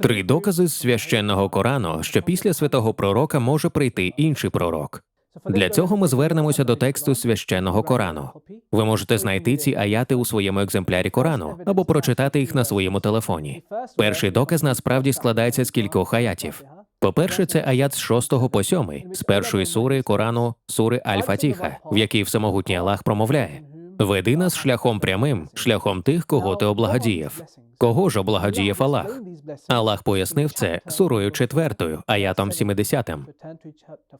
Три докази з священного Корану, що після святого пророка може прийти інший пророк. Для цього ми звернемося до тексту священного Корану. Ви можете знайти ці аяти у своєму екземплярі Корану або прочитати їх на своєму телефоні. Перший доказ насправді складається з кількох аятів. По-перше, це аят з 6 по 7, з першої сури Корану, сури Аль-Фатіха, в якій всемогутній Аллах промовляє: Веди нас шляхом прямим, шляхом тих, кого ти облагодіяв. Кого ж облагодіяв Аллах? Аллах пояснив це сурою четвертою, аятом 70.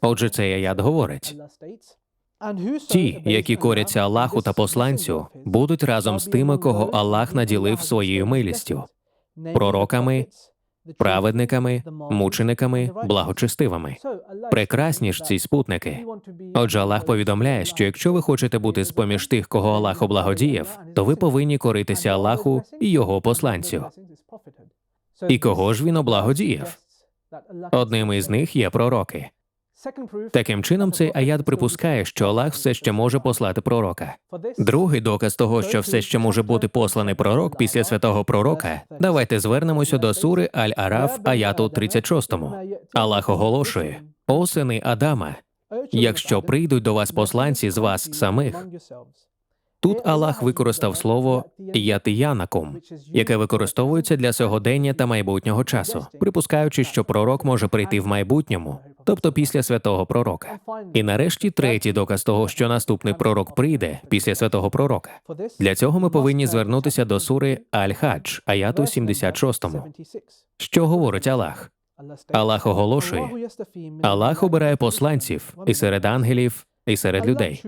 Отже, цей аят говорить: ті, які коряться Аллаху та посланцю, будуть разом з тими, кого Аллах наділив своєю милістю, пророками, праведниками, мучениками, благочестивими. Прекрасні ж ці спутники. Отже, Аллах повідомляє, що якщо ви хочете бути з поміж тих, кого Аллах облагодіяв, то ви повинні коритися Аллаху і його посланцю. І кого ж він облагодіяв? Одним із них є пророки. Таким чином, цей аят припускає, що Аллах все ще може послати пророка. Другий доказ того, що все ще може бути посланий пророк після святого пророка. Давайте звернемося до сури Аль-Араф, аяту 36. Аллах оголошує: О сини Адама, якщо прийдуть до вас посланці з вас самих. Тут Аллах використав слово ятиянакум, яке використовується для сьогодення та майбутнього часу, припускаючи, що пророк може прийти в майбутньому, тобто після святого пророка. І нарешті третій доказ того, що наступний пророк прийде після святого пророка. Для цього ми повинні звернутися до сури Аль-Хадж, аяту 76. Що говорить Аллах? Аллах оголошує: Аллах обирає посланців і серед ангелів, і серед людей.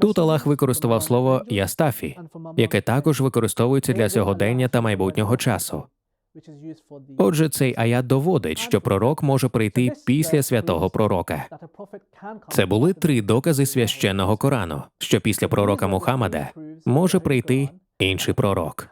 Тут Аллах використав слово ястафі, яке також використовується для сьогодення та майбутнього часу. Отже, цей аят доводить, що пророк може прийти після святого пророка. Це були три докази священного Корану, що після пророка Мухаммада може прийти інший пророк.